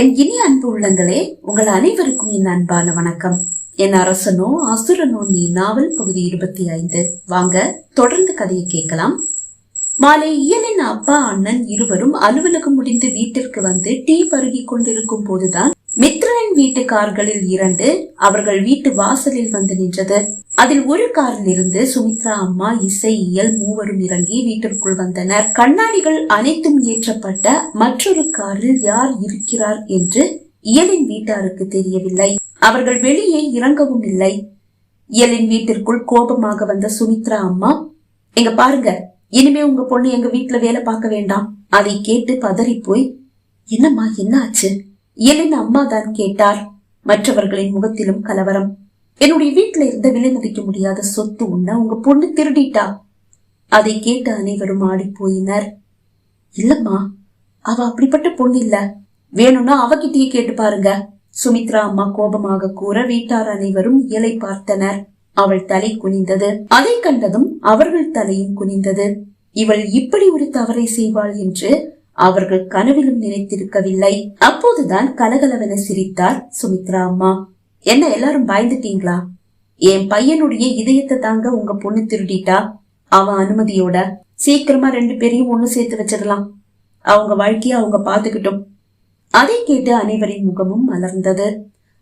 என் இனி அன்பு உள்ளங்களே உங்கள் அனைவருக்கும் என் அன்பான வணக்கம். என் அரசனோ அசுரனோ நீ நாவல் பகுதி இருபத்தி ஐந்து. வாங்க தொடர்ந்து கதையை கேட்கலாம். மாலை இயலின் அப்பா அண்ணன் இருவரும் அலுவலகம் முடிந்து வீட்டிற்கு வந்து டீ பருகி கொண்டிருக்கும் போதுதான் மித்ரனின் வீட்டு கார்களில் இரண்டு அவர்கள் வீட்டு வாசலில் வந்து நின்றது. அதில் ஒரு காரில் இருந்து சுமித்ரா அம்மா இசை இயல் மூவரும் இறங்கி வீட்டிற்குள் வந்தனர். கண்ணாடிகள் அனைத்தும் ஏற்றப்பட்ட மற்றொரு காரில் யார் இருக்கிறார் என்று இயலின் வீட்டாருக்கு தெரியவில்லை. அவர்கள் வெளியே இறங்கவும் இல்லை. இயலின் வீட்டிற்குள் கோபமாக வந்த சுமித்ரா அம்மா எங்க பாருங்க இனிமே உங்க பொண்ணு எங்க வீட்டுல வேலை பார்க்க வேண்டாம். அதை கேட்டு பதறி போய் என்னம்மா என்ன ஆச்சு? இயலின் அம்மா தான் கேட்டார் மற்றவர்களின் முகத்திலும் கலவரம். என்னுடைய வீட்டுல இருந்த விலை மதிக்க முடியாத சொத்து உன்ன உங்க பொண்ணு திருடிட்டா? அதை கேட்டு அனைவரும் ஆடி போயினர் இல்லம்மா அவ அப்படிப்பட்ட பொண்ணு இல்ல. வேணும்னா அவகிட்டயே கேட்டு பாருங்க. சுமித்ரா அம்மா கோபமாக கூற வீட்டார் அனைவரும் இயலை பார்த்தனர். அவள் தலை குனிந்தது. அதை கண்டதும் அவர்கள் தலையும் குனிந்தது. இவள் இப்படி ஒரு தவறை செய்வாள் என்று அவர்கள் கனவிலும் நினைத்திருக்கவில்லை. அப்போதுதான் கலகலவென சிரித்தார் சுமித்ரா அம்மா. என்ன எல்லாரும் பயந்துட்டீங்களா? என் பையனுடைய இதயத்தை தாங்க உங்க பொண்ணு திருடிட்டா? அவன் அனுமதியோட. சீக்கிரமா ரெண்டு பேரையும் ஒண்ணு சேர்த்து வச்சிடலாம். அவங்க வாழ்க்கைய அவங்க பாத்துக்கிட்டோம் அதை கேட்டு அனைவரின் முகமும் மலர்ந்தது.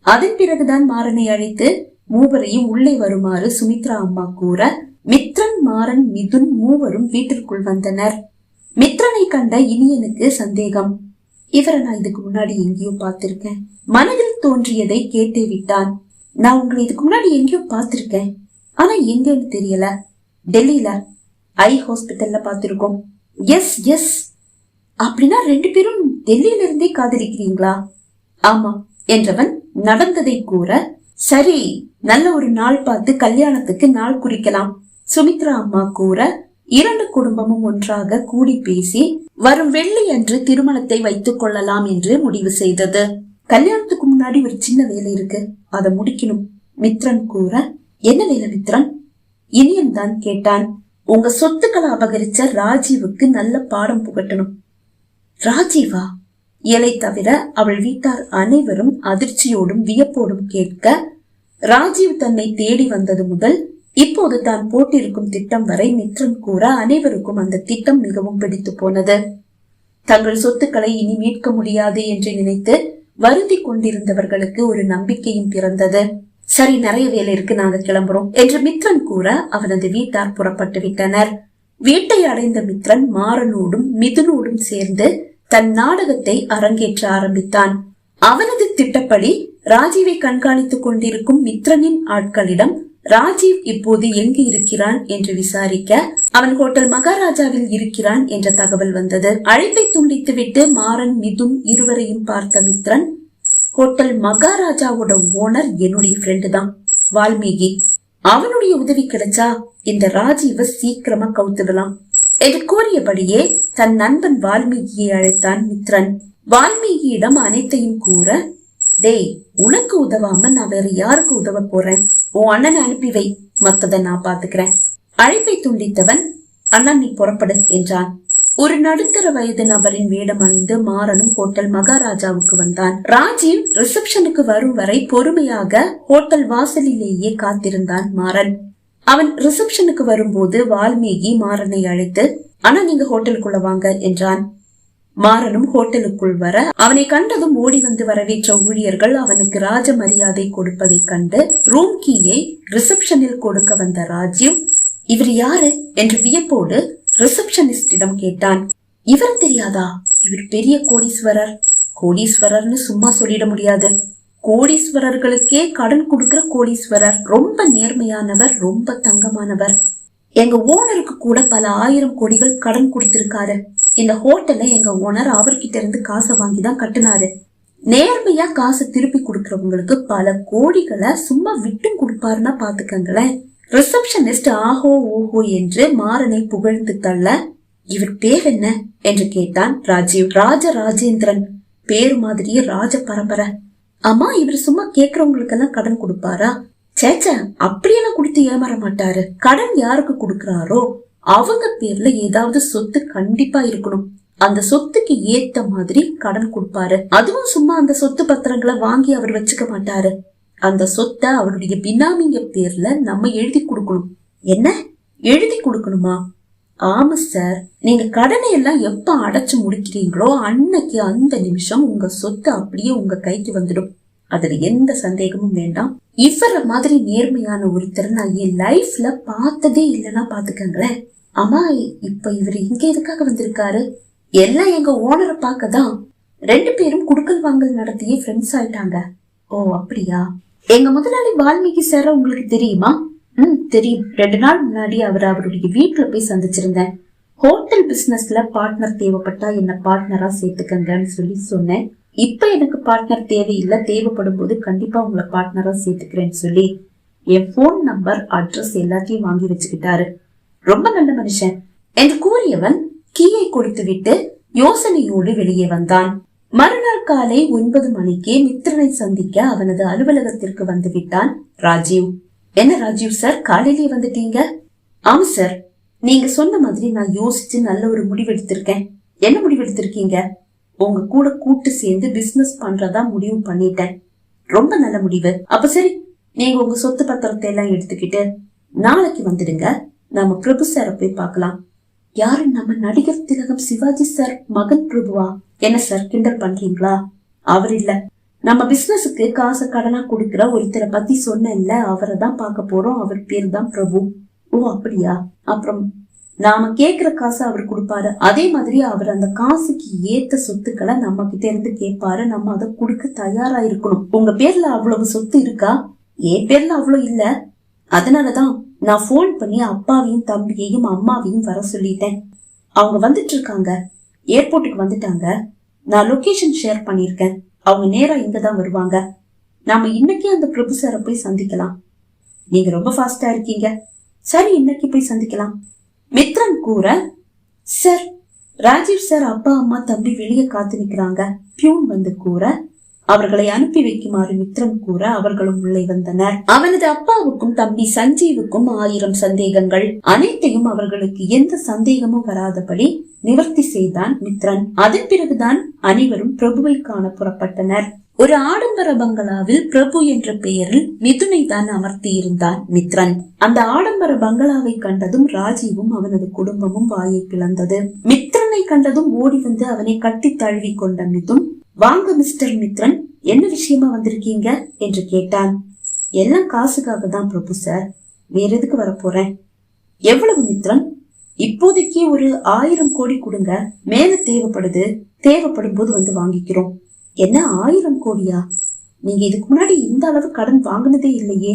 அதன் பிறகுதான் மாறனை அழைத்து மூவரையும் உள்ளே வருமாறு சுமித்ரா அம்மா கூற மித்ரன் மாறன் மிதுன் மூவரும் வீட்டிற்குள் வந்தனர். மித்ரனை கண்ட இனியனுக்கு சந்தேகம். இவரை நான் இதுக்கு முன்னாடி எங்கேயோ பார்த்திருக்கேன். மனதில் தோன்றியதை கேட்டே விட்டான். நான் உங்களை இதுக்கு முன்னாடி எங்கேயோ பார்த்திருக்கேன். ஆனா எங்கன்னு தெரியல. டெல்லியில ஐ ஹாஸ்பிட்டல்ல பார்த்திருக்கோம். Yes yes. அப்படின்னா ரெண்டு பேரும் டெல்லியில இருந்தே காதலிக்கிறீங்களா? ஆமா என்றவன் நடந்ததை கூற சரி நல்ல ஒரு நாள் பார்த்து கல்யாணத்துக்கு நாள் குறிக்கலாம். சுமித்ரா அம்மா கூற இரண்டு குடும்பமும் ஒன்றாக கூடி பேசி வரும் வெள்ளி அன்று திருமணத்தை வைத்துக் கொள்ளலாம் என்று முடிவு செய்தது. கல்யாணத்துக்கு முன்னாடி ஒரு சின்ன வேலை இருக்கு. அதை முடிக்கணும். மித்ரன் கூற என்ன வேலை மித்ரன்? இனியன் தான் கேட்டான். உங்க சொத்துக்களை அபகரிச்ச ராஜீவுக்கு நல்ல பாடம் புகட்டணும். ராஜீவா? இலை தவிர அவள் வீட்டார் அனைவரும் அதிர்ச்சியோடும் வியப்போடும் கேட்க ராஜீவ் தன்னை தேடி வந்தது முதல் இப்போது தான் போட்டிருக்கும் திட்டம் வரை மித்ரன் கூற அனைவருக்கும் அந்த திட்டம் மிகவும் பிடித்து போனது. தங்கள் சொத்துக்களை இனி மீட்க முடியாது என்று நினைத்து வருந்தி கொண்டிருந்தவர்களுக்கு ஒரு நம்பிக்கையும் பிறந்தது. சரி நிறைய வேலை இருக்கு நாங்க கிளம்புறோம் என்று மித்ரன் கூற அவனது வீட்டார் புறப்பட்டு விட்டனர். வீட்டை அடைந்த மித்ரன் மாறனோடும் மிதுனோடும் சேர்ந்து தன் நாடகத்தை அரங்கேற்ற ஆரம்பித்தான். அவனது திட்டப்படி ராஜீவை கண்காணித்துக் கொண்டிருக்கும் மித்ரனின் ஆட்களிடம் ராஜீவ் இப்போது எங்கு இருக்கிறான் என்று விசாரிக்க அவன் ஹோட்டல் மகாராஜாவில் இருக்கிறான் என்ற தகவல் வந்தது. அழைப்பை துண்டித்துவிட்டு மாறன் மிதுன் இருவரையும் பார்த்த மித்ரன் ஹோட்டல் மகாராஜாவோட ஓனர் என்னுடைய ஃப்ரெண்டு தான் வால்மீகி. அவனுடைய உதவி கிடைச்சா இந்த ராஜீவ சீக்கிரமா கவுத்துடலாம். என்று கூறியபடியே தன் நண்பன் வால்மீகியை அழைத்தான் மித்ரன். வால்மீகியிடம் அனைத்தையும் கூற டேய் உனக்கு உதவாம நான் வேற யாருக்கு உதவ போறேன்? உன் அண்ணனை அனுப்பி வை. மத்ததை நான் பாத்துக்கிறேன் அழைப்பை துண்டித்தவன் அண்ணன் நீ புறப்படு என்றான். ஒரு நடுத்தர வயது நபரின் வேடம் அணிந்து மாறனும் ஹோட்டல் மகாராஜாவுக்கு வந்தான். ராஜீவ் ரிசப்ஷனுக்கு வரும் வரை பொறுமையாக ஹோட்டல் வாசலிலேயே காத்திருந்தான் மாறன். அவன் ரிசப்ஷனுக்கு வரும்போது வால்மீகி மாறனை அழைத்து ஆனா நீங்க ஹோட்டலுக்குள்ள வாங்க என்றான். மாறனும் ஹோட்டலுக்குள் வர அவனை கண்டதும் ஓடி வந்து வரவேற்ற ஊழியர்கள் அவனுக்கு ராஜ மரியாதை கொடுப்பதை கண்டு ரூம் கீயை ரிசப்ஷனில் கொடுக்க வந்த ராஜீவ் இவர் யாரு? என்று வியப்போடு ரிசப்ஷனிஸ்டிடம் கேட்டான். இவர் தெரியாதா? இவர் பெரிய கோடீஸ்வரர். கோடீஸ்வரர்னு சும்மா சொல்லிட முடியாது. கோடீஸ்வரர்களுக்கே கடன் கொடுக்கிற கோடீஸ்வரர். ரொம்ப நேர்மையானவர் ரொம்ப தங்கமானவர். எங்க ஓனருக்கு கூட பல ஆயிரம் கோடிகள் கடன் கொடுத்திருக்காரு. இந்த ஹோட்டல்ல எங்க ஓனர் அவர்கிட்ட இருந்து காசை வாங்கி தான் கட்டினாரு. நேர்மையா காசு திருப்பி கொடுக்கறவங்களுக்கு பல கோடிகளை சும்மா விட்டும் கொடுப்பாருன்னா பாத்துக்கங்களேன். ரிசப்ஷனிஸ்ட் ஆஹோ ஓஹோ என்று மாறனை புகழ்ந்து தள்ள இவர் பேர் என்ன? என்று கேட்டான் ராஜீவ். ராஜ ராஜேந்திரன் பேர் மாதிரியே ராஜ பரம்பரை அம்மா இவர் சும்மா கேக்குறவங்களுக்கெல்லாம் கடன் கொடுப்பாரா? சேச்ச அப்படியெல்லாம் கொடுத்து ஏமாற மாட்டாரு. கடன் யாருக்கு கொடுக்கறாரோ அவங்க பேர்ல ஏதாவது சொத்து கண்டிப்பா இருக்கணும். அந்த சொத்துக்கு ஏத்த மாதிரி கடன் கொடுப்பாரு. அதுவும் சும்மா அந்த சொத்து பத்திரங்களை வாங்கி அவர் வச்சுக்க மாட்டாரு. அந்த சொத்தை அவருடைய பினாமிங்க பேர்ல நம்ம எழுதி கொடுக்கணும். என்ன? எழுதி கொடுக்கணுமா? ஆமா சார் நீங்க கடனை எல்லாம் எப்ப அடைச்சு முடிக்கிறீங்களோ அன்னைக்கு அந்த நிமிஷம் உங்க சொத்து அப்படியே உங்க கைக்கு வந்துடும். அதுல எந்த சந்தேகமும் வேண்டாம். இவரை மாதிரி நேர்மையான ஒருத்தர் நான் என் லைஃப்ல பார்த்ததே இல்லைன்னா பாத்துக்கங்களேன் ஆமா இப்ப இவர் இங்க எதுக்காக வந்திருக்காரு? எல்லாம் எங்க ஓனரை பார்க்க தான் ரெண்டு பேரும் குடுக்கல் வாங்கல் நடத்தியே ஃப்ரெண்ட்ஸ் ஆயிட்டாங்க. ஓ அப்படியா? எங்க முதலாளி வால்மீகி சார உங்களுக்கு தெரியுமா? ம் தெரியும். ரெண்டு நாள் முன்னாடி அவர் அவருடைய வீட்டுல போய் சந்திச்சிருந்தேன். ஹோட்டல் பிசினஸ்ல பார்ட்னர் தேவைப்பட்டா என்ன பார்ட்னரா சேர்த்துக்கங்கன்னு சொல்லி சொன்னேன். இப்ப எனக்கு பார்ட்னர் தேவையில்லை தேவைப்படும் போது கண்டிப்பா உங்களை பார்ட்னரா சேர்த்துக்கிறேன்னு சொல்லி என் போன் நம்பர் அட்ரஸ் எல்லாத்தையும் வாங்கி வச்சுக்கிட்டாரு. ரொம்ப நல்ல மனுஷன். என்று கூறியவன் கீயை கொடுத்துவிட்டு யோசனையோடு வெளியே வந்தான். மறுநாள் காலை ஒன்பது மணிக்கு மித்திரனை சந்திக்க அவனது அலுவலகத்திற்கு வந்து விட்டான் ராஜீவ். என்ன ராஜீவ் சார் காலையிலேயே வந்துட்டீங்க? ஆமா சார் நீங்க சொன்ன மாதிரி நான் யோசிச்சு நல்ல ஒரு முடிவெடுத்திருக்கேன். என்ன முடிவெடுத்திருக்கீங்க? உங்க கூட கூட்டு சேர்ந்து பிசினஸ் பண்றதா முடிவு பண்ணிட்டேன். ரொம்ப நல்ல முடிவு. அப்ப சரி நீங்க உங்க சொத்து பத்திரத்தை எல்லாம் எடுத்துக்கிட்டு நாளைக்கு வந்துடுங்க. நாம பிரபு சார போய் பார்க்கலாம். யாரு நம்ம நடிகர் திலகம் சிவாஜி சார் மகன் பிரபுவா? என்ன சார் கிண்டல் பண்றீங்களா? அவர் இல்ல. நம்ம பிசினஸுக்கு காசு கடனா கொடுக்கிற ஒருத்தரை பத்தி சொன்னேன்ல அவரை தான் பார்க்க போறோம். அவர் பேர் தான் பிரபு. ஓ அப்படியா? அப்புறம் நாம கேக்குற காசு அவர் கொடுப்பாரு. அதே மாதிரி அவர் அந்த காசுக்கு ஏத்த சொத்துக்களை நம்ம கிட்ட இருந்து கேட்பாரு. நம்ம அதை கொடுக்க தயாரா இருக்கணும். உங்க பேர்ல அவ்வளவு சொத்து இருக்கா? என் பேர்ல அவ்வளவு இல்ல. அதனாலதான் நான் ஃபோன் பண்ணி அப்பாவையும் தம்பியையும் அம்மாவையும் வர சொல்லிட்டேன். அவங்க வந்துட்டு இருக்காங்க. ஏர்போர்ட்டுக்கு வந்துட்டாங்க. நான் லொகேஷன் ஷேர் பண்ணிருக்கேன் அவங்க நேரா இங்க தான் வருவாங்க. நாம இன்னைக்கே அந்த பிரபு சாரை போய் சந்திக்கலாம். நீங்க ரொம்ப ஃபாஸ்டா இருக்கீங்க. சரி இன்னைக்கு போய் சந்திக்கலாம். மித்ரன் கூற சார் ராஜீவ் சார் அப்பா அம்மா தம்பி வெளியே காத்து நிற்கிறாங்க பியூன் வந்து கூற அவர்களை அனுப்பி வைக்குமாறு மித்ரன் கூற அவர்களும் உள்ளே வந்தனர். அவனது அப்பாவுக்கும் தம்பி சஞ்சீவுக்கும் ஆயிரம் சந்தேகங்கள். அனைத்தையும் அவர்களுக்கு எந்த சந்தேகமும் வராதபடி நிவர்த்தி செய்தான் மித்ரன். அதன் பிறகுதான் அனைவரும் பிரபுவை காண புறப்பட்டனர். ஒரு ஆடம்பர பங்களாவில் பிரபு என்ற பெயரில் மிதுனை தான் அமர்த்தி இருந்தான் மித்ரன். அந்த ஆடம்பர பங்களாவை கண்டதும் ராஜீவும் அவனது குடும்பமும் வாயை பிளந்தது. மித்ரனை கண்டதும் ஓடி வந்து அவனை கட்டி தழுவி கொண்ட மிதுன் வாங்க மிஸ்டர் மித்ரன் என்ன விஷயமா வந்திருக்கீங்க? என்று கேட்டான். எல்லாம் காசுக்காக தான் பிரபு சார். வேற எதுக்கு வர போறேன் எவ்வளவு மித்ரன்? இப்போதைக்கு ஒரு ஆயிரம் கோடி கொடுங்க. மேல தேவைப்படுது. தேவைப்படும் போது வந்து வாங்கிக்கிறோம். என்ன ஆயிரம் கோடியா? நீங்க இதுக்கு முன்னாடி இந்த அளவு கடன் வாங்கினதே இல்லையே.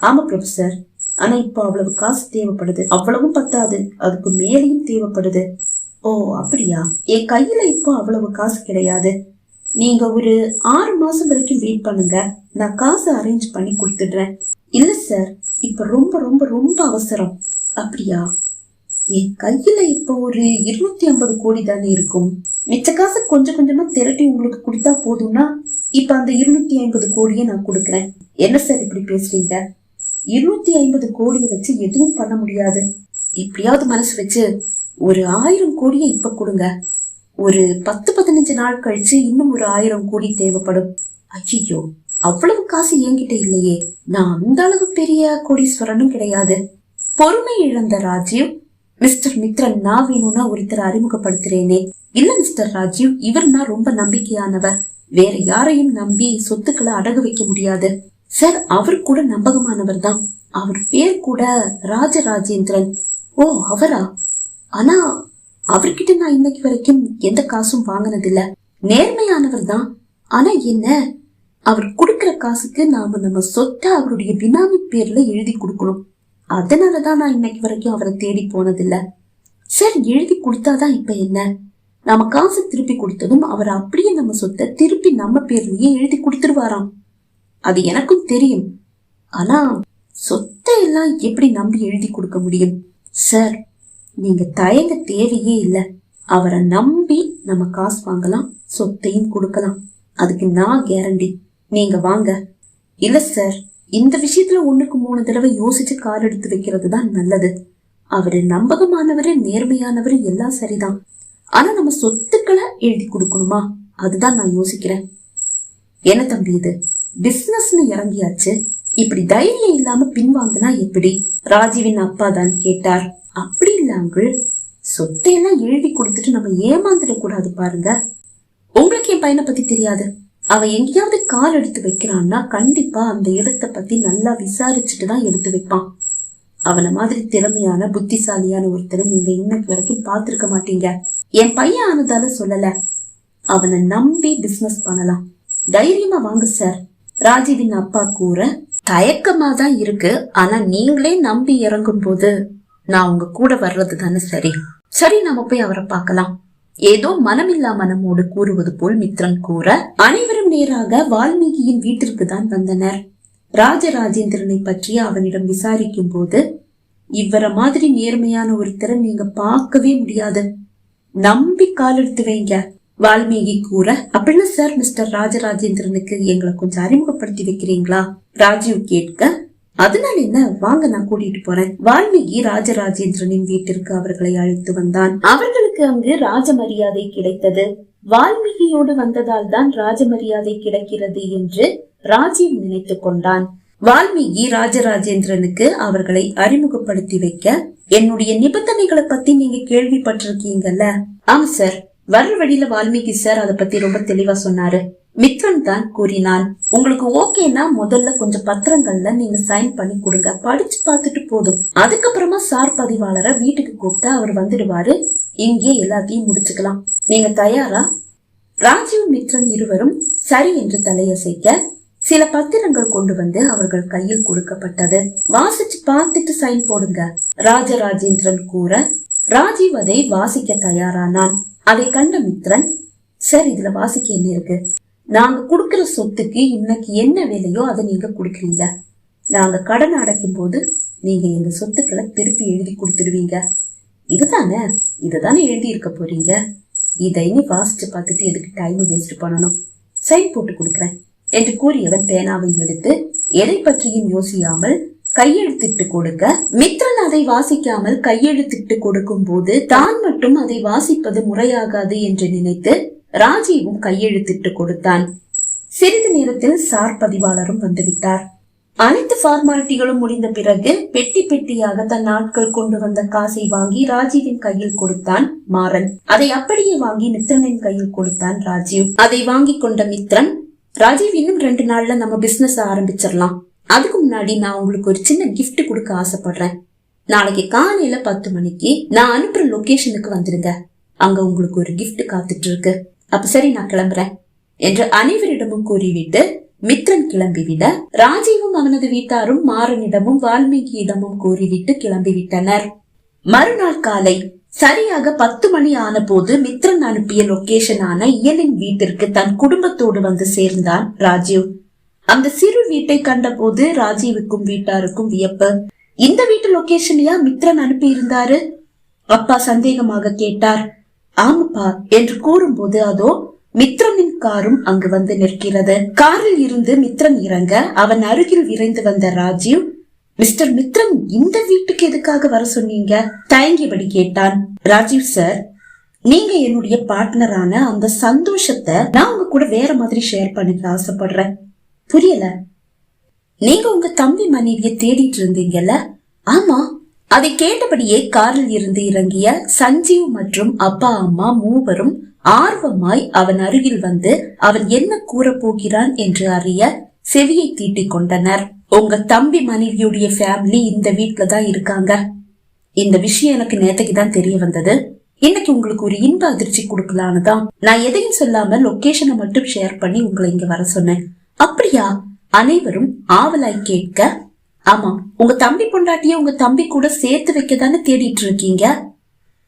ஆமா பிரபு சார் ஆனா இப்போ அவ்வளவு காசு தேவைப்படுது. அவ்வளவும் பத்தாது. அதுக்கு மேலையும் தேவைப்படுது. ஓ அப்படியா? என் கையில இப்போ அவ்வளவு காசு கிடையாது. நீங்க ஒரு ஆறு மாசம் வரைக்கும் வெயிட் பண்ணுங்க. நான் காசு அரேஞ்ச் பண்ணி கொடுத்துடுறேன். இல்ல சார் இப்ப ரொம்ப ரொம்ப ரொம்ப அவசரம். அப்படியா? என் கையில இப்போ ஒரு இருநூத்தி ஐம்பது கோடி தானே இருக்கும். மிச்ச காசு கொஞ்சம் கொஞ்சமா திரட்டி உங்களுக்கு கொடுத்தா போதும்னா இப்ப அந்த இருநூத்தி ஐம்பது கோடியை நான் கொடுக்கறேன். என்ன சார் இப்படி பேசுறீங்க? இருநூத்தி ஐம்பது கோடியை வச்சு எதுவும் பண்ண முடியாது. எப்படியாவது மனசு வச்சு ஒரு ஆயிரம் கோடியை இப்ப கொடுங்க. ஒரு பத்து பதினஞ்சு நாள் கழிச்சு இன்னும் ஒரு ஆயிரம் கோடி தேவைப்படும். ஐயோ அவ்வளவு காசு என்கிட்ட இல்லையே. நான் அந்த அளவு பெரிய கோடீஸ்வரனும் கிடையாது. பொறுமை இழந்த ராஜீவ் மிஸ்டர் மித்ரன் நான் வேணும்னா ஒருத்தர் அறிமுகப்படுத்துறேனே. இல்ல மிஸ்டர் ராஜீவ் இவர் நான் ரொம்ப நம்பிக்கையானவர். வேற யாரையும் நம்பி சொத்துக்களை அடகு வைக்க முடியாது. சார் அவர் கூட நம்பகமானவர் தான் அவர் பேர் கூட ராஜராஜேந்திரன். ஓ அவரா? ஆனா அவர்கிட்ட நான் இன்னைக்கு வரைக்கும் எந்த காசும் வாங்கினதில்ல. நேர்மையானவர் தான் ஆனா என்ன? அவர் கொடுக்கிற காசுக்கு நாம நம்ம சொத்தை அவருடைய பினாமி பேர்ல எழுதி கொடுக்கணும். அதனாலதான் நான் இன்னைக்கு வரைக்கும் அவரை தேடி போனதில்ல. சார் எழுதி கொடுத்தாதான் இப்ப என்ன? நம்ம காசு திருப்பி கொடுத்ததும் அவர் அப்படியே நம்ம சொத்தை திருப்பி நம்ம பேர்லயே எழுதி கொடுத்துருவாராம். அது எனக்கும் தெரியும். ஆனா சொத்தை எல்லாம் எப்படி நம்பி எழுதி கொடுக்க முடியும்? சார் நீங்க தயங்க தேவையே இல்ல. அவரை நம்பி நம்ம காசு வாங்கலாம் சொத்தையும் கொடுக்கலாம். அதுக்கு நான் கேரண்டி நீங்க வாங்க. இல்ல சார். இந்த விஷயத்துல ஒண்ணுக்கு மூணு தடவை யோசிச்சு கால் எடுத்து வைக்கிறது தான் நல்லது. அவரு நம்பகமானவரு நேர்மையானவரு எல்லாம் சரிதான். ஆனா நம்ம சொத்துக்களை எழுதி கொடுக்கணுமா? அதுதான் நான் யோசிக்கிறேன். என்ன தம்பி இது? பிசினஸ்னு இறங்கியாச்சு. இப்படி தைரியம் இல்லாம பின்வாங்கினா எப்படி? ராஜீவின் அப்பா தான் கேட்டார். அப்படி இல்ல அங்கிள் சொத்தையெல்லாம் எழுதி கொடுத்துட்டு நம்ம ஏமாந்துடக் கூடாது பாருங்க. உங்களுக்கு என் பையனை பத்தி தெரியாது. அவ எங்கேயாவது கால் எடுத்து வைக்கிறான்னா கண்டிப்பா அந்த இடத்த பத்தி நல்லா விசாரிச்சுட்டு தான் எடுத்து வைப்பான். அவனை மாதிரி திறமையான புத்திசாலியான ஒருத்தரை நீங்க இன்னைக்கு வரைக்கும் பார்த்திருக்க மாட்டீங்க. என் பையன் ஆனதால சொல்லல. அவனை நம்பி பிசினஸ் பண்ணலாம். தைரியமா வாங்க சார் ராஜீவின் அப்பா கூற தயக்கமா தான் இருக்கு. ஆனா நீங்களே நம்பி இறங்கும் போது நான் உங்க கூட வர்றது தானே சரி. சரி நாம போய் அவரை பார்க்கலாம். ஏதோ மனமில்லா மனமோடு கூறுவது போல் மித்ரன் கூற அனைவரும் நேராக வால்மீகியின் வீட்டிற்கு தான் வந்தனர். ராஜராஜேந்திரனை பற்றி அவனிடம் விசாரிக்கும் போது இவர மாதிரி நேர்மையான ஒருத்தரை நீங்க பார்க்கவே முடியாது. நம்பி காலெடுத்து வைங்க. வால்மீகி கூற அப்படின்னு சார் மிஸ்டர் ராஜராஜேந்திரனுக்கு எங்களை கொஞ்சம் அறிமுகப்படுத்தி வைக்கிறீங்களா? ராஜீவ் கேட்க அதனால என்ன? வாங்க நான் கூட்டிட்டு போறேன். வால்மீகி ராஜராஜேந்திரனின் வீட்டிற்கு அவர்களை அழைத்து வந்தான். அவர்களுக்கு அங்கு ராஜ மரியாதை கிடைத்தது. வால்மீகியோடு வந்ததால் தான் ராஜ மரியாதை கிடைக்கிறது என்று ராஜீவ் நினைத்துக் கொண்டான். வால்மீகி ராஜராஜேந்திரனுக்கு அவர்களை அறிமுகப்படுத்தி வைக்க என்னுடைய நிபந்தனைகளை பத்தி நீங்க கேள்விப்பட்டிருக்கீங்கல்ல? ஆமா சார். வர்ற வழியில வால்மீகி சார் அதை பத்தி ரொம்ப தெளிவா சொன்னாரு. மித்ரன் தான் கூறினான் உங்களுக்கு ஓகேனா முதல்ல கொஞ்சம் பத்திரங்கள்ல நீங்க சைன் பண்ணி கொடுங்க படிச்சு பார்த்துட்டு போதும். அதுக்கப்புறமா சார் பதிவாளரை வீட்டுக்கு கூப்பிட்டு அவர் வந்துடுவாரு. இங்கே எல்லாத்தையும் முடிச்சுக்கலாம். நீங்க தயாரா? ராஜீவ் மித்ரன் இருவரும் சரி என்று தலையசைக்க சில பத்திரங்கள் கொண்டு வந்து அவர்கள் கையில் கொடுக்கப்பட்டது. வாசிச்சு பார்த்துட்டு சைன் போடுங்க ராஜராஜேந்திரன் கூற ராஜீவ் அதை வாசிக்க தயாரானான். அதை கண்ட மித்ரன் சார் இதுல வாசிக்க என்ன இருக்கு? நாங்க குடுக்கிற சொத்துக்கு இன்னைக்கு என்ன வேலையோ அதை நீங்க கொடுக்குறீங்க. நாங்க கடன் அடைக்கும் போது நீங்க எங்க சொத்துக்களை திருப்பி எழுதி கொடுத்துருவீங்க இதுதானே? இதுதானே எழுதி இருக்க போறீங்க. இதை நீ வாசிச்சு பார்த்துட்டு எதுக்கு டைம் வேஸ்ட் பண்ணணும்? சைன் போட்டு கொடுக்குறேன். என்று கூறியவன் பேனாவை எடுத்து எதை பற்றியும் யோசியாமல் கையெழுத்திட்டு கொடுக்க மித்ரன் அதை வாசிக்காமல் கையெழுத்திட்டு கொடுக்கும் போது தான் மட்டும் அதை வாசிப்பது முறையாகாது என்று நினைத்து ராஜீவும் கையெழுத்திட்டு கொடுத்தான். சிறிது நேரத்தில் சார் பதிவாளரும் வந்துவிட்டார். அனைத்து ஃபார்மாலிட்டிகளும் முடிந்த பிறகு பெட்டி பெட்டியாக தன் ஆட்கள் கொண்டு வந்த காசை வாங்கி ராஜீவின் கையில் கொடுத்தான் மாறன். அதை அப்படியே வாங்கி மித்ரனின் கையில் கொடுத்தான் ராஜீவ். அதை வாங்கி கொண்ட மித்ரன் ராஜீவ் இன்னும் ரெண்டு நாள்ல நம்ம பிசினஸ் ஆரம்பிச்சிடலாம். அதுக்கு முன்னாடி நான் உங்களுக்கு ஒரு சின்ன கிஃப்ட் கொடுக்க ஆசைப்படுறேன். நாளைக்கு காலையில பத்து மணிக்கு நான் அனுப்புற லொகேஷனுக்கு வந்துடுங்க அங்க உங்களுக்கு ஒரு கிஃப்ட் காத்துட்டு இருக்கு. அப்ப சரி நான் கிளம்புறேன் என்று அனைவரிடமும் கூறிவிட்டு மித்ரன் கிளம்பிவிட ராஜீவும் அவனது வீட்டாரும் மாறனிடமும் வால்மீகியிடமும் கூறிவிட்டு கிளம்பிவிட்டனர். மறுநாள் காலை சரியாக பத்து மணி ஆன போது மித்ரன் அனுப்பிய லொகேஷனான இயலின் வீட்டிற்கு தன் குடும்பத்தோடு வந்து சேர்ந்தான் ராஜீவ். அந்த சிறு வீட்டை கண்டபோது ராஜீவுக்கும் வீட்டாருக்கும் வியப்பு. இந்த வீட்டு லொகேஷனையா மித்ரன் அனுப்பி இருந்தாரு அப்பா சந்தேகமாக கேட்டார். ஆமாப்பா என்று கூறும்போது அதோ மித்ரனின் காரும் அங்கு வந்து நிற்கிறது. காரில் இருந்து மித்ரன் இறங்க அவன் அருகில் விரைந்து வந்த ராஜீவ் மிஸ்டர் மித்ரன் இந்த வீட்டுக்கு எதுக்காக வர சொன்னீங்க? தயங்கியபடி கேட்டான். ராஜீவ் சார் நீங்க என்னுடைய பார்ட்னரான அந்த சந்தோஷத்தை நான் உங்க கூட வேற மாதிரி ஷேர் பண்ணிக்க ஆசைப்படுறேன். புரியல? நீங்க உங்க தம்பி மனைவிய தேடிட்டு இருந்தீங்கல்ல? ஆமா அதை கேட்டபடியே காரில் இருந்து இறங்கிய சஞ்சீவ் மற்றும் அப்பா அம்மா மூவரும் ஆர்வமாய் அவன் அருகில் வந்து அவன் என்ன கூறப் போகிறான் என்று அறிய செவியை தீட்டிக் கொண்டனர். உங்க தம்பி மனைவியுடைய ஃபேமிலி இந்த வீட்ல தான் இருக்காங்க. இந்த விஷயம் எனக்கு நேத்தைக்கு தான் தெரிய வந்தது. இன்னைக்கு உங்களுக்கு ஒரு இன்ப அதிர்ச்சி கொடுக்கலான்னு தான். நான் எதையும் சொல்லாம லொகேஷனை மட்டும் ஷேர் பண்ணி உங்களை இங்க வர சொன்னேன். அப்படியா? அனைவரும் ஆவலாய் கேட்க ஆமா உங்க தம்பி பொண்டாட்டிய உங்க தம்பி கூட சேர்த்து வைக்க தானே தேடிட்டு இருக்கீங்க?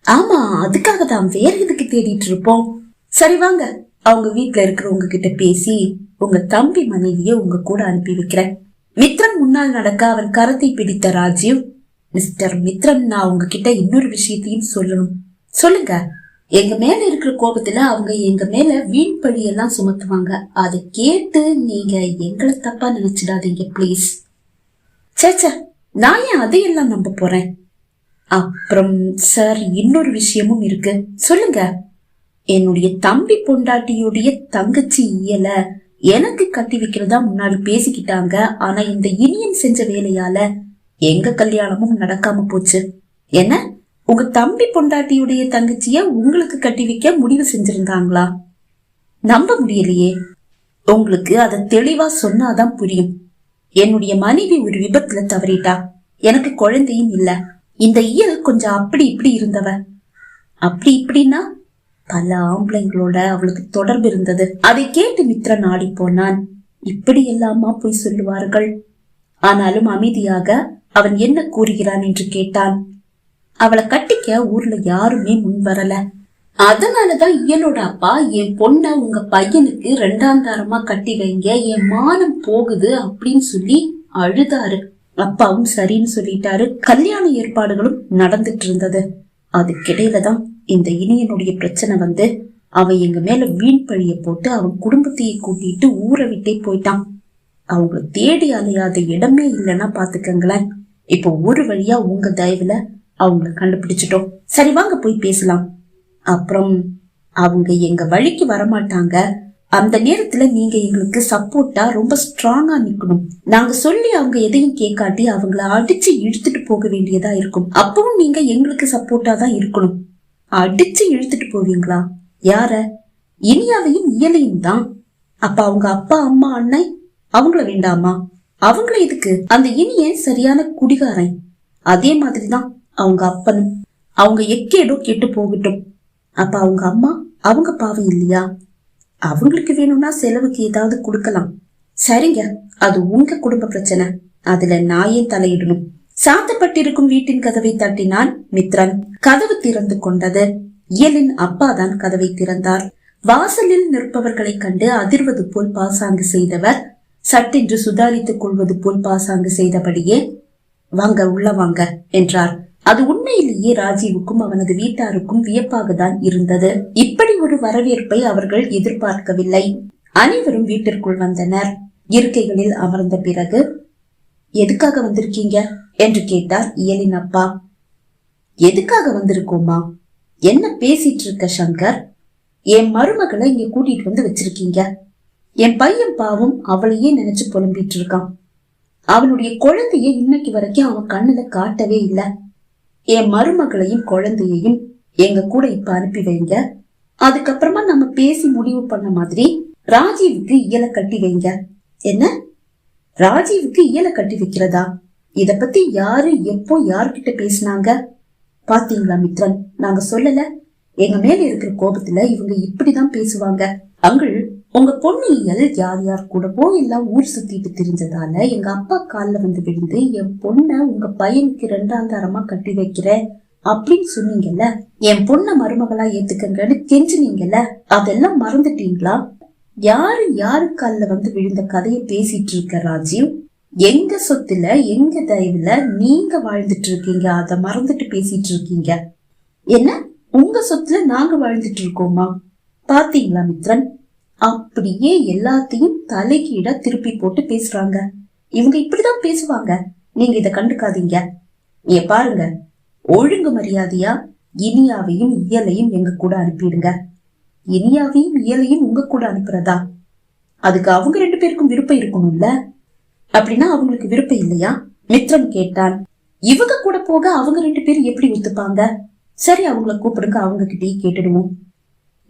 ஆமா அதுக்காக தான் வேற எதுக்கு தேடிட்டு இருப்போம்? சரி வாங்க. அவங்க வீட்ல இருக்கிறவங்க கிட்ட பேசி உங்க தம்பி மனைவிய உங்க கூட அனுப்பி வைக்கிறேன். மித்ரன் முன்னால் நடக்க அவன் கரத்தை பிடித்த ராஜீவ் மிஸ்டர் மித்ரன் நான் உங்ககிட்ட இன்னொரு விஷயத்தையும் சொல்லணும். சொல்லுங்க. எங்க மேல இருக்கிற கோபத்துல அவங்க எங்க மேல வீண் பழியெல்லாம் சுமத்துவாங்க. அதை கேட்டு நீங்க எங்களை தப்பா நினைச்சிடாதீங்க ப்ளீஸ் சேச்ச நான் ஏன் அதையெல்லாம் நம்ப போறேன்? அப்புறம் சார் இன்னொரு விஷயமும் இருக்கு. சொல்லுங்க. என்னுடைய தம்பி பொண்டாட்டியுடைய தங்கச்சி இயல எனக்கு கட்டி வைக்கிறதா முன்னாடி பேசிக்கிட்டாங்க. ஆனா இந்த இனியன் செஞ்ச வேலையால எங்க கல்யாணமும் நடக்காம போச்சு. என்ன? உங்க தம்பி பொண்டாட்டியுடைய தங்கச்சிய உங்களுக்கு கட்டி வைக்க முடிவு செஞ்சிருந்தாங்களா? நம்ப முடியலையே. உங்களுக்கு அதை தெளிவா சொன்னாதான் புரியும். என்னுடைய மனைவி ஒரு விபத்துல தவறிட்டா? எனக்கு குழந்தையும் இல்ல. இந்த இயல் கொஞ்சம் அப்படி இப்படி இருந்தவ. அப்படி இப்படின்னா பல ஆம்பளைங்களோட அவளுக்கு தொடர்பு இருந்தது. அதை கேட்டு மித்ரன் ஆடி போனான். இப்படி எல்லாமா போய் சொல்லுவார்கள். ஆனாலும் அமைதியாக அவன் என்ன கூறுகிறான் என்று கேட்டான். அவளை கட்டிக்க ஊர்ல யாருமே முன் வரல. அதனாலதான் இயலோட அப்பா என் பொண்ண உங்க பையனுக்கு ரெண்டாம் தாரமா கட்டி வைங்க என் மானம் போகுது அப்படின்னு சொல்லி அழுதாரு. அப்பாவும் சரின்னு சொல்லிட்டாரு. கல்யாண ஏற்பாடுகளும் நடந்துட்டு இருந்தது. அதுக்கிடையில தான் இந்த இனியனுடைய பிரச்சனை வந்து அவன் எங்க மேல வீண் பழிய போட்டு அவன் குடும்பத்தையே கூட்டிட்டு ஊரை விட்டே போயிட்டான். அவங்க தேடி அலையாத இடமே இல்லைன்னா பாத்துக்கங்களேன். இப்போ ஒரு வழியா உங்க தயவுல அவங்கள கண்டுபிடிச்சிட்டோம். சரி வாங்க போய் பேசலாம். அப்புறம் அவங்க எங்க வழிக்கு வரமாட்டாங்க. அந்த நேரத்துல நீங்க எங்களுக்கு சப்போர்ட்டா ரொம்ப ஸ்ட்ராங்கா நிக்கணும். நாங்க சொல்லி அவங்க எதையும் கேட்காட்டி அவங்கள அடிச்சு இழுத்துட்டு போக வேண்டியதா இருக்கும். அப்பவும் நீங்க எங்களுக்கு சப்போர்ட்டா தான் இருக்கணும். அடிச்சு இழுத்துட்டு போவீங்களா? யார? இனியாவையும் இயலையும் தான். அப்ப அவங்க அப்பா அம்மா அண்ணன் அவங்கள வேண்டாமா? அவங்கள எதுக்கு? அந்த இனியன் சரியான குடிகாரன். அதே மாதிரிதான் அவங்க அப்பனும். அவங்க எக்கேடோ கெட்டு போகட்டும். அப்ப அவங்க அம்மா அவங்க பாவம் இல்லையா? அவங்களுக்கு வேணும்னா செலவுக்கு ஏதாவது கொடுக்கலாம். சரிங்க அது உங்க குடும்ப பிரச்சனை. அதுல நான் ஏன் தலையிடணும்? சாத்தப்பட்டிருக்கும் வீட்டின் கதவை தட்டினான் மித்ரன். கதவு திறந்து கொண்டது. இயலின் அப்பா தான் கதவை திறந்தார். வாசலில் நிற்பவர்களை கண்டு அதிர்வது போல் பாசாங்கு செய்தவர். சட்டென்று சுதாரித்துக் கொள்வது போல் பாசாங்கு செய்தபடியே வாங்க உள்ள வாங்க என்றார். அது உண்மையிலேயே ராஜீவுக்கும் அவனது வீட்டாருக்கும் வியப்பாக தான் இருந்தது. இப்படி ஒரு வரவேற்பை அவர்கள் எதிர்பார்க்கவில்லை. அனைவரும் வீட்டிற்குள் வந்தனர். இருக்கைகளில் அமர்ந்த பிறகு எதுக்காக வந்திருக்கீங்க? என்று கேட்டார் இயலின் அப்பா. எதுக்காக வந்திருக்கோமா? என்ன பேசிட்டு இருக்க சங்கர்? என் மருமகளை இங்க கூட்டிட்டு வந்து வச்சிருக்கீங்க. என் பையன் பாவம் அவளையே நினைச்சு புலம்பிட்டு இருக்கான் அவனுடைய குழந்தைய இன்னைக்கு வரைக்கும் அவன் கண்ணுல காட்டவே இல்லை. என் மருமகளையும் குழந்தையையும் எங்க கூட இப்ப அனுப்பி வைங்க. அதுக்கப்புறமா நம்ம பேசி முடிவு பண்ண மாதிரி ராஜீவுக்கு இயல கட்டி வைங்க. என்ன? ராஜீவுக்கு இயல கட்டி வைக்கிறதா? இத பத்தி யாரு எப்போ யார்கிட்ட பேசினாங்க? பாத்தீங்களா மித்ரன்? நாங்க சொல்லல. எங்க மேல இருக்கிற கோபத்துல இவங்க இப்படிதான் பேசுவாங்க. அங்கள் உங்க பொண்ணியல் யார் யார் கூடவோ எல்லாம் ஊர் சுத்திட்டு தெரிஞ்சதால எங்க அப்பா காலில் வந்து விழுந்து என் பொண்ணை உங்க பையனுக்கு ரெண்டாம் தரமா கட்டி வைக்கிறேன் அப்படின்னு சொன்னீங்கல்ல என் பொண்ணை மருமகளா ஏத்துக்கங்கன்னு கெஞ்சினீங்கல்ல அதெல்லாம் மறந்துட்டீங்களா? யாரு யாரு காலில் வந்து விழுந்த கதையை பேசிட்டு இருக்க ராஜீவ்? எங்க சொத்துல எங்க தயவுல நீங்க வாழ்ந்துட்டு இருக்கீங்க? அத மறந்துட்டு பேசிட்டு இருக்கீங்க. என்ன? உங்க சொத்துல நாங்க வாழ்ந்துட்டு இருக்கோமா? பாத்தீங்களா மித்ரன்? அப்படியே எல்லாத்தையும் தலைகீழா திருப்பி போட்டு பேசுறாங்க. இவங்க இப்படிதான் பேசுவாங்க. நீங்க இத கண்டுக்காதீங்க. நீ பாருங்க. ஒழுங்கு மரியாதையா இனியாவையும் இயலையும் எங்க கூட அனுப்பிடுங்க. இனியாவையும் இயலையும் உங்க கூட அனுப்புறதா? அதுக்கு அவங்க ரெண்டு பேருக்கும் விருப்பம் இருக்கணும்ல? அப்படின்னா அவங்களுக்கு விருப்பம் இல்லையா? மித்ரன் கேட்டான். இவங்க கூட போக அவங்க ரெண்டு பேரும் எப்படி ஒத்துப்பாங்க? சரி அவங்கள கூப்பிடுங்க. அவங்க கிட்டயே கேட்டுடுவோம்.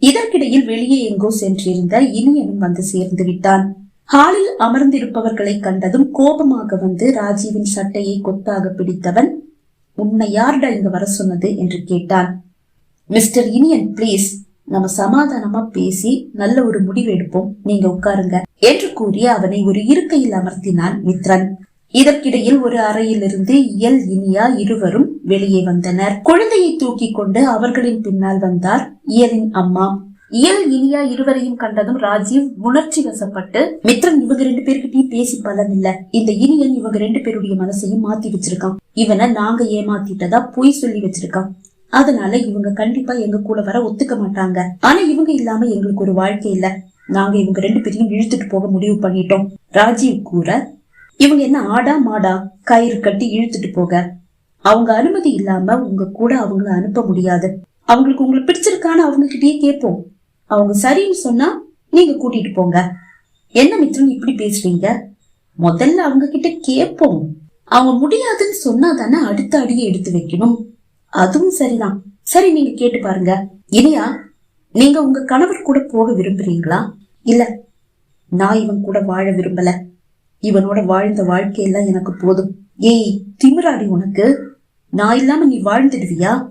இதற்கிடையில் வெளியே எங்கோ சென்றிருந்த இனியனும் வந்து சேர்ந்து விட்டான் ஹாலில் அமர்ந்திருப்பவர்களை கண்டதும் கோபமாக வந்து ராஜீவின் சட்டையை கொத்தாக பிடித்தவன் உன்னை யார்டா இங்க வர சொன்னது? என்று கேட்டான். மிஸ்டர் இனியன் பிளீஸ் நம்ம சமாதானமா பேசி நல்ல ஒரு முடிவு எடுப்போம். நீங்க உட்காருங்க என்று கூறி அவனை ஒரு இருக்கையில் அமர்த்தினான் மித்ரன். இதற்கிடையில் ஒரு அறையிலிருந்து இயல் இனியா இருவரும் வெளியே வந்தனர். குழந்தையை தூக்கி கொண்டு அவர்களின் பின்னால் வந்தார் இயலின் அம்மா. இயல் இனியா இருவரையும் கண்டதும் ராஜீவ் உணர்ச்சி வசப்பட்டு மித்ரன் இவங்க ரெண்டு பேருக்கிட்டயும் பேசி பலன் இல்ல இந்த இனியன் இவங்க ரெண்டு பேருடைய மனசையும் மாத்தி வச்சிருக்கான். இவனை நாங்க ஏமாத்திட்டதா பொய் சொல்லி வச்சிருக்கான். அதனால இவங்க கண்டிப்பா எங்க கூட வர ஒத்துக்க மாட்டாங்க. ஆனா இவங்க இல்லாம எங்களுக்கு ஒரு வாழ்க்கை இல்ல. நாங்க இவங்க ரெண்டு பேரையும் இழுத்துட்டு போக முடிவு பண்ணிட்டோம். ராஜீவ் கூற இவங்க என்ன ஆடா மாடா கயிறு கட்டி இழுத்துட்டு போக? அவங்க அனுமதி இல்லாம உங்க கூட அவங்கள அனுப்ப முடியாது. அவங்களுக்கு உங்களை பிடிச்சிருக்கான்னு அவங்க கிட்டயே கேட்போம். அவங்க சரின்னு சொன்னா நீங்க கூட்டிட்டு போங்க. என்ன மித்ரன் இப்படி பேசுறீங்க? முதல்ல அவங்க கிட்ட கேட்போம். அவங்க முடியாதுன்னு சொன்னா தானே அடுத்த அடியை எடுத்து வைக்கணும். அதுவும் சரிதான். சரி நீங்க கேட்டு பாருங்க. இனியா நீங்க உங்க கணவர் கூட போக விரும்புறீங்களா? இல்ல நான் இவன் கூட வாழ விரும்பல. இவனோட வாழ்ந்த வாழ்க்கையெல்லாம் எனக்கு போதும். ஏய் திமிராடி உனக்கு. நான் இல்லாம நீ வாழ்ந்துடுவியா?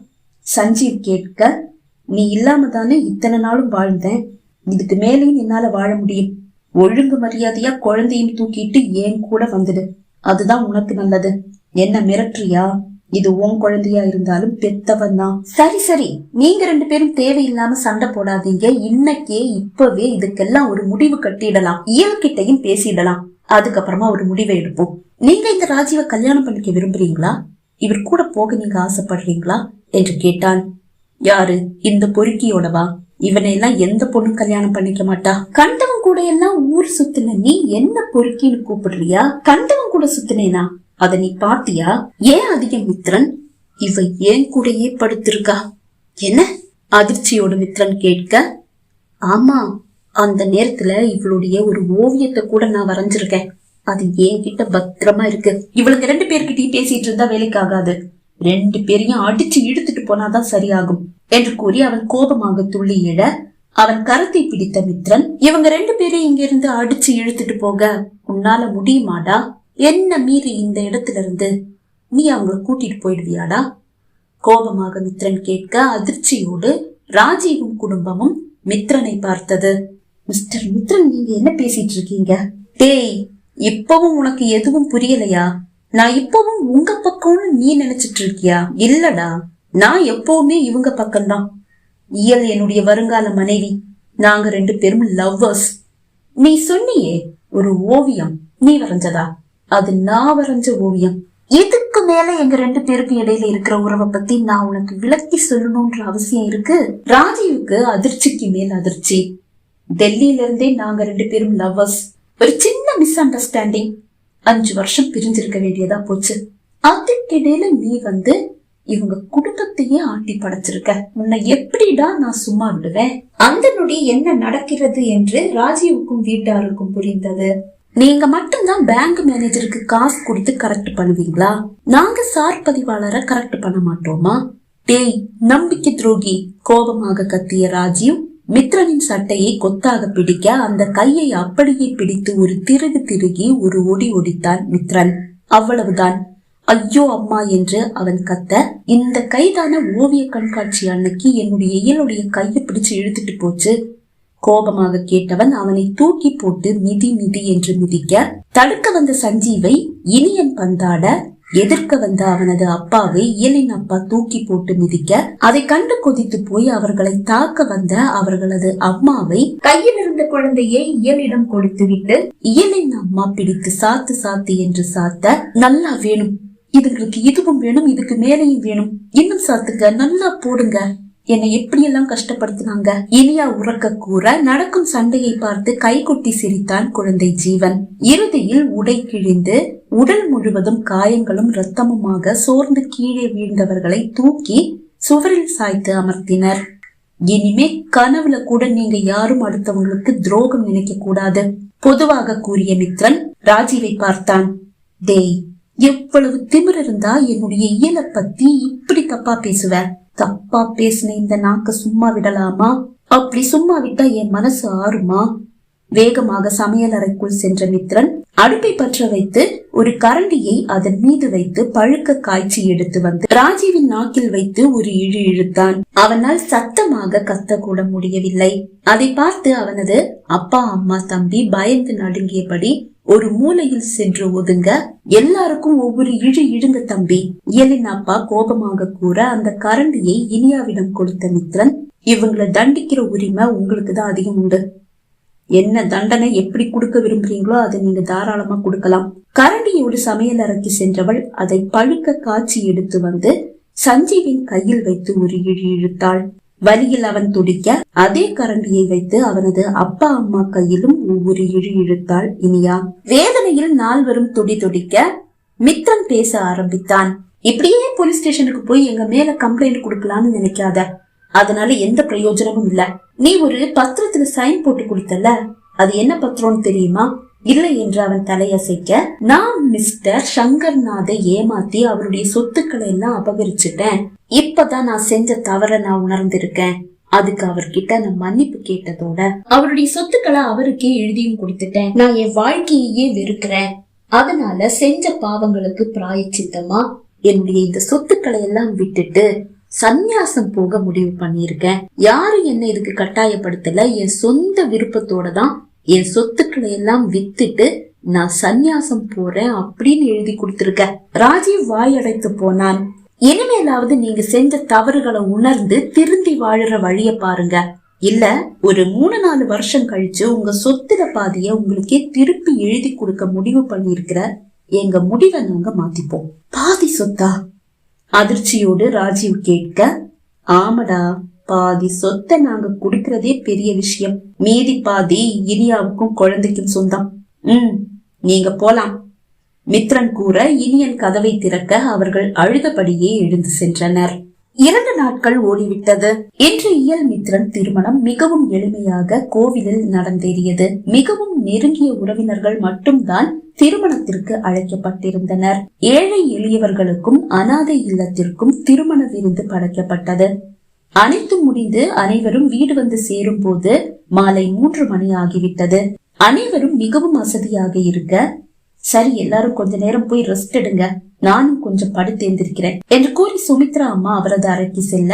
சஞ்சீவ் கேட்க நீ இல்லாம தானே இத்தனை நாளும் வாழ்ந்தேன். இதுக்கு மேலேயும் என்னால வாழ முடியும். ஒழுங்கு மரியாதையா குழந்தையும் தூக்கிட்டு ஏன் கூட வந்துடு. அதுதான் உனக்கு நல்லது. என்ன மிரட்டுறியா? இது உன் குழந்தையா இருந்தாலும் பெத்தவன் தான். சரி சரி. நீங்க ரெண்டு பேரும் தேவையில்லாம சண்டை போடாதீங்க. இன்னைக்கே இப்பவே இதுக்கெல்லாம் ஒரு முடிவு கட்டிடலாம். இயல்கிட்டையும் பேசிடலாம். அதுக்கப்புறமா ஒரு முடிவை எடுப்போம். நீங்க இந்த ராஜீவ கல்யாணம் பண்ணிக்க விரும்புறீங்களா? இவர் கூட போக நீங்க ஆசைப்படுறீங்களா? என்று கேட்டான். யாரு? இந்த பொறுக்கியோடவா? இவனை எல்லாம் எந்த பொண்ணும் கல்யாணம் பண்ணிக்க மாட்டா? கண்டவன் கூட எல்லாம் ஊர் சுத்தின நீ என்ன பொறுக்கின்னு கூப்பிடுறியா? கண்டவன் கூட சுத்தினேனா? அத நீ பாத்தியா ஏன் அதிக மித்ரன் இவ ஏன் கூடயே படுத்திருக்கா? என்ன? அதிர்ச்சியோட மித்ரன் கேட்க ஆமா அந்த நேரத்துல இவளுடைய ஒரு ஓவியத்தை கூட நான் வரைஞ்சிருக்கேன். அது என்கிட்ட பத்திரமா இருக்கு. இவளுக்கு ரெண்டு பேர்கிட்டயும் பேசிட்டு இருந்தா வேலைக்கு ஆகாது. ரெண்டு பேரையும் அடிச்சு இழுத்துட்டு போனாதான் சரியாகும் என்று கூறி அவன் கோபமாக துள்ளி எழ அவன் கரத்தை பிடித்த மித்ரன் இவங்க ரெண்டு பேரையும் இங்கிருந்து அடிச்சு இழுத்துட்டு போக உன்னால முடியுமாடா? என்ன மீறி இந்த இடத்துல இருந்து? நீ அவங்கள கூட்டிட்டு போயிடுவியாடா? கோபமாக மித்ரன் கேட்க அதிர்ச்சியோடு ராஜீவும் குடும்பமும் மித்ரனை பார்த்தது. மிஸ்டர் மித்ரன் நீங்க என்ன பேசிட்டு இருக்கீங்க டேய் இப்பவும் உனக்கு எதுவும் புரியலையா? நான் இப்பவும் உங்க பக்கம்னு நீ நினைச்சிட்டு இருக்கியா இல்லடா நான் எப்பவுமே இவங்க பக்கம்தான். இயல் என்னுடைய வருங்கால மனைவி. நாங்க ரெண்டு பேரும் லவ்வர்ஸ். நீ சொன்னியே ஒரு ஓவியம். நீ வரைஞ்சதா? அது நான் வரைஞ்ச ஓவியம். இதுக்கு மேல எங்க ரெண்டு பேருக்கு இடையில இருக்கிற உறவை பத்தி நான் உனக்கு விளக்கி சொல்லணும்ன்ற அவசியம் இருக்கு? ராஜீவுக்கு அதிர்ச்சிக்கு மேல் அதிர்ச்சி. டெல்லியில இருந்தே நாங்க ரெண்டு பேரும் லவ்வர்ஸ் ஒரு சின்ன மிஸ் அண்டர்ஸ்டாண்டிங் அஞ்சு வருஷம் பிரிஞ்சிருக்க வேண்டியதா போச்சு. அதுக்கிடையில நீ வந்து இவங்க குடும்பத்தையே ஆட்டி படைச்சிருக்க. உன்னை எப்படிடா நான் சும்மா விடுவேன்? அந்த நொடி என்ன நடக்கிறது என்று ராஜீவுக்கும் வீட்டாருக்கும் புரிந்தது. நீங்க மட்டும்தான் பேங்க் மேனேஜருக்கு காசு கொடுத்து கரெக்ட் பண்ணுவீங்களா? நாங்க சார் பதிவாளரை கரெக்ட் பண்ண மாட்டோமா? டேய் நம்பிக்கை துரோகி கோபமாக கத்திய ராஜீவ் மித்ரனின் சட்டையை கொத்தாக பிடிக்க அந்த கையை அப்படியே பிடித்து ஒரு திருகு திருகி ஒரு ஒடி ஒடித்தான் மித்ரன். அவ்வளவுதான். ஐயோ அம்மா என்று அவன் கத்த இந்த கைதான ஓவிய கண்காட்சி அன்னைக்கு என்னுடைய இயலுடைய கையை பிடிச்சு இழுத்துட்டு போச்சு. கோபமாக கேட்டவன் அவனை தூக்கி போட்டு மிதி மிதி என்று மிதிக்க தடுக்க வந்த சஞ்சீவை இனியன் பந்தாட எதிர்க்க வந்த அவனது அப்பாவை இயலின் அப்பா தூக்கி போட்டு மிதிக்க அதை கண்டு கொதித்து போய் அவர்களை தாக்க வந்த அவர்களது அம்மாவை கையில் இருந்த குழந்தையை இயலிடம் கொடுத்துவிட்டு இயலின் அம்மா பிடித்து சாத்து சாத்து என்று சாத்த நல்லா வேணும். இதுங்களுக்கு இதுவும் வேணும் இதுக்கு மேலேயும் வேணும். இன்னும் சாத்துங்க நல்லா போடுங்க. என்னை எப்படியெல்லாம் கஷ்டப்படுத்தினாங்க? இனியா உறக்க கூற நடக்கும் சண்டையை பார்த்து கைகொட்டி சிரித்தான் குழந்தை ஜீவன். இறுதியில் உடை கிழிந்து உடல் முழுவதும் காயங்களும் ரத்தமுமாக சோர்ந்து கீழே வீழ்ந்தவர்களை தூக்கி சுவரில் சாய்த்து அமர்த்தினர். இனிமே கனவுல கூட நீங்க யாரும் அடுத்தவங்களுக்கு துரோகம் நினைக்க கூடாது. பொதுவாக கூறிய மித்ரன் ராஜீவை பார்த்தான். டேய் எவ்வளவு திமிர் இருந்தா என்னுடைய இயலை பத்தி இப்படி தப்பா பேசுவ? தப்பா பேசின இந்த நாக்க சும்மா விடலாமா? அப்படி சும்மா விட்டா என் மனசு ஆறுமா? வேகமாக சமையல் அறைக்குள் சென்ற மித்ரன் அடுப்பை பற்ற வைத்து ஒரு கரண்டியை அதன் மீது வைத்து பழுக்க காய்ச்சி எடுத்து வந்து ராஜீவின் நாக்கில் வைத்து ஒரு இழு இழுத்தான். அவனால் சத்தமாக கத்த கூட முடியவில்லை. அதை பார்த்து அவனது அப்பா அம்மா தம்பி பயந்து நடுங்கியபடி ஒரு மூலையில் சென்று ஒதுங்க எல்லாருக்கும் ஒவ்வொரு இழு இழுங்க தம்பி. இயலின் அப்பா கோபமாக கூற அந்த கரண்டியை இனியாவிடம் கொடுத்த மித்ரன் இவங்களை தண்டிக்கிற உரிமை உங்களுக்கு தான் அதிகம் உண்டு. என்ன தண்டனை எப்படி கொடுக்க விரும்புறீங்களோ அதை நீங்க தாராளமா கொடுக்கலாம். கரண்டியோடு சமையல் அறைக்கு சென்றவள் அதை பழுக்க காய்ச்சி எடுத்து வந்து சஞ்சீவின் கையில் வைத்து ஒரு இழி இழுத்தாள். வலியில் அவன் துடிக்க அதே கரண்டியை வைத்து அவனது அப்பா அம்மா கையிலும் ஒவ்வொரு இழி இழுத்தாள். இனியா வேதனையில் நால்வரும் துடி துடிக்க மித்ரன் பேச ஆரம்பித்தான். இப்படியே போலீஸ் ஸ்டேஷனுக்கு போய் எங்க மேல கம்ப்ளைண்ட் கொடுக்கலாம்னு நினைக்காத. அதனால எந்த பிரயோஜனமும் இல்ல. நீ ஒரு பத்திரத்துல சைன் போட்டு கொடுத்தல அது என்ன பத்திரம்னு தெரியுமா? இல்லை என்று அவன் தலையசைக்க நான் மிஸ்டர் சங்கர்நாதை ஏமாத்தி அவருடைய சொத்துக்களை எல்லாம் அபகரிச்சுட்டேன். இப்பதான் நான் செஞ்ச தவற நான் உணர்ந்திருக்கேன். அதுக்கு அவர்கிட்ட நான் மன்னிப்பு கேட்டதோட அவருடைய சொத்துக்களை அவருக்கே எழுதியும் கொடுத்துட்டேன். நான் என் வாழ்க்கையே வெறுக்கிறேன். அதனால செஞ்ச பாவங்களுக்கு பிராயச்சித்தமா என்னுடைய இந்த சொத்துக்களை எல்லாம் விட்டுட்டு சந்நியாசம் போக முடிவு பண்ணியிருக்கேன். யாரும் என்ன இதுக்கு கட்டாயப்படுத்தல. என் சொந்த விருப்பத்தோட தான் என் சொத்துக்களை எல்லாம் வித்துட்டு நான் சந்நியாசம் போறேன் அப்படின்னு எழுதி கொடுத்திருக்க. ராஜீவ் வாயடைத்து போனான். இனிமேலாவது நீங்க செஞ்ச தவறுகளை உணர்ந்து திருந்தி வாழுற வழிய பாருங்க. இல்ல ஒரு மூணு நாலு வருஷம் கழிச்சு உங்க சொத்துல பாதிய உங்களுக்கே திருப்பி எழுதி கொடுக்க முடிவு பண்ணிருக்கிற எங்க முடிவை நாங்க மாத்திப்போம். பாதி சொத்தா? அதிர்ச்சியோடு ராஜீவ் கேட்க ஆமடா பாதி சொத்தை நாங்க குடுக்கறதே பெரிய விஷயம். மீதி பாதி இனியாவுக்கும் குழந்தைக்கும் சொந்தம். உம் நீங்க போலாம். மித்ரன் கூற இனியன் கதவை திறக்க அவர்கள் அழுதபடியே எழுந்து சென்றனர். இரண்டு நாட்கள் ஓடிவிட்டது. இன்று இயல் மித்ரன் திருமணம் மிகவும் எளிமையாக கோவிலில் நடந்தேறியது. மிகவும் நெருங்கிய உறவினர்கள் மட்டும்தான் திருமணத்திற்கு அழைக்கப்பட்டிருந்தனர். ஏழை எளியவர்களுக்கும் அனாதை இல்லத்திற்கும் திருமண விருந்து படைக்கப்பட்டது. அனைத்தும் முடிந்து அனைவரும் வீடு வந்து சேரும் போது மாலை மூன்று மணி ஆகிவிட்டது. அனைவரும் மிகவும் வசதியாக இருக்க சரி எல்லாரும் கொஞ்ச நேரம் போய் ரெஸ்ட் எடுங்க. நானும் கொஞ்சம் படுத்து எழுந்திருக்கிறேன் என்று கூறி சுமித்ரா அம்மா அவரது அறைக்கு செல்ல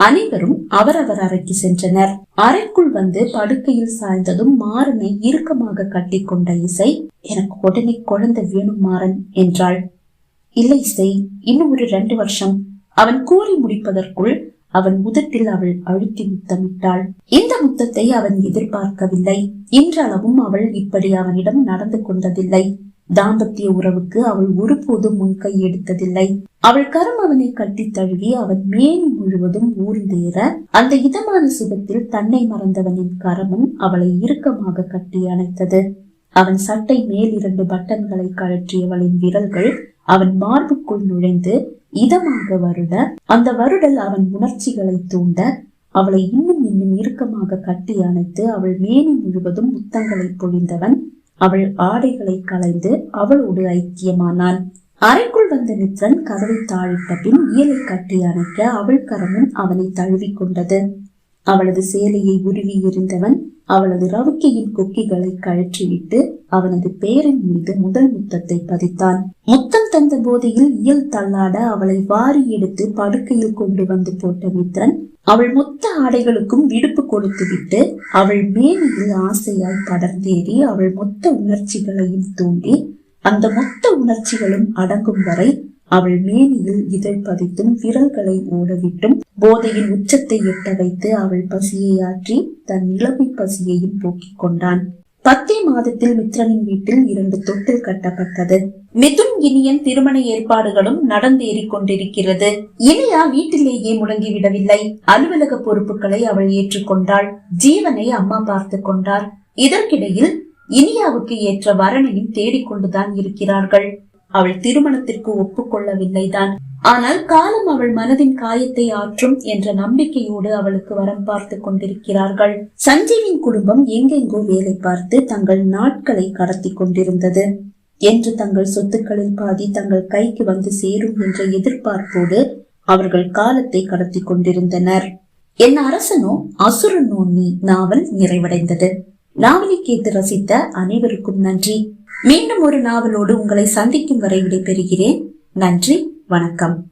அனைவரும் அவரவர் அறைக்கு சென்றனர். அறைக்குள் வந்து படுக்கையில் சாய்ந்ததும் மாறனை இறுக்கமாக கட்டி கொண்ட இசை எனக்கு உடனே குழந்தை வேணும் மாறன் என்றாள். இல்லை இசை இன்னும் ஒரு ரெண்டு வருஷம். அவன் கூறி முடிப்பதற்குள் அவன் முதத்தில் அவள் அழுத்தி முத்தமிட்டாள். இந்த முத்தத்தை அவன் எதிர்பார்க்கவில்லை. இன்றளவும் அவள் இப்படி அவனிடம் நடந்து கொண்டதில்லை. தாம்பத்திய உறவுக்கு அவள் ஒருபோதும் முன்கை எடுத்ததில்லை. அவள் கரம் அவனை கட்டி தழுவி அவன் மேனி முழுவதும் ஊர்ந்தேற அந்த இதமான சுகத்தில் தன்னை மறந்தவனின் கரமும் அவளை இறுக்கமாக கட்டி அணைத்தது. அவன் சட்டை மேல் இரண்டு பட்டன்களை கழற்றியவளின் விரல்கள் அவன் மார்புக்குள் நுழைந்து இதமாக வருட அந்த வருடல் அவன் உணர்ச்சிகளை தூண்ட அவளை இன்னும் இன்னும் இறுக்கமாக கட்டி அணைத்து அவள் மேனி முழுவதும் முத்தங்களை பொழிந்தவன் அவள் ஆடைகளை களைந்து அவளோடு ஐக்கியமானான். அறைக்குள் வந்த மித்ரன் கதவை தாழிட்ட பின் இயலை கட்டி அணைக்க அவள் கரமும் அவனை தழுவி கொண்டது. அவளது சேலையை உருவி எறிந்தவன் அவளது ரவுக்கையின் கொக்கிகளை கழற்றிவிட்டு அவனது பேரின் மீது முதல் முத்தத்தை பதித்தான். முத்தம் தந்த போதையில் இயல் தள்ளாட அவளை வாரி எடுத்து படுக்கையில் கொண்டு வந்து போட்ட மித்ரன் அவள் மொத்த ஆடைகளுக்கும் விடுப்பு கொடுத்துவிட்டு அவள் மேனியில் ஆசையாய் படர்ந்தேறி அவள் மொத்த உணர்ச்சிகளையும் தூண்டி அந்த மொத்த உணர்ச்சிகளும் அடங்கும் வரை அவள் மேனியில் இதழ் பதித்தும் விரல்களை ஓடவிட்டும் போதையின் உச்சத்தை எட்ட வைத்து அவள் பசியை ஆற்றி தன் இளமை பசியையும் போக்கிக் கொண்டான். பத்தே மாதத்தில் மித்ரனின் வீட்டில் இரண்டு தொட்டில் கட்டப்பட்டது. மிதுன் இனியன் திருமண ஏற்பாடுகளும் நடந்தேறிக் கொண்டிருக்கிறது. இனியா வீட்டிலேயே முடங்கிவிடவில்லை. அலுவலக பொறுப்புகளை அவள் ஏற்றுக்கொண்டாள் ஜீவனை அம்மா பார்த்து கொண்டார். இதற்கிடையில் இனியாவுக்கு ஏற்ற வரணையும் தேடிக்கொண்டுதான் இருக்கிறார்கள். அவள் திருமணத்திற்கு ஒப்புக்கொள்ளவில்லைதான். ஆனால் காலம் அவள் மனதின் காயத்தை ஆற்றும் என்ற நம்பிக்கையோடு அவளுக்கு வரம் பார்த்து கொண்டிருக்கிறார்கள். சஞ்சீவின் குடும்பம் எங்கெங்கோ வேலை பார்த்து தங்கள் நாட்களை கடத்தி கொண்டிருந்தது. என்று தங்கள் சொத்துக்களில் பாதி தங்கள் கைக்கு வந்து சேரும் என்ற எதிர்பார்ப்போடு அவர்கள் காலத்தை கடத்தி கொண்டிருந்தனர். என் அரசனோ அசுரனோ நீ நாவல் நிறைவடைந்தது. நாவலை கேட்டு ரசித்த அனைவருக்கும் நன்றி. மீண்டும் ஒரு நாவலோடு உங்களை சந்திக்கும் வரை விடைபெறுகிறேன். நன்றி வணக்கம்.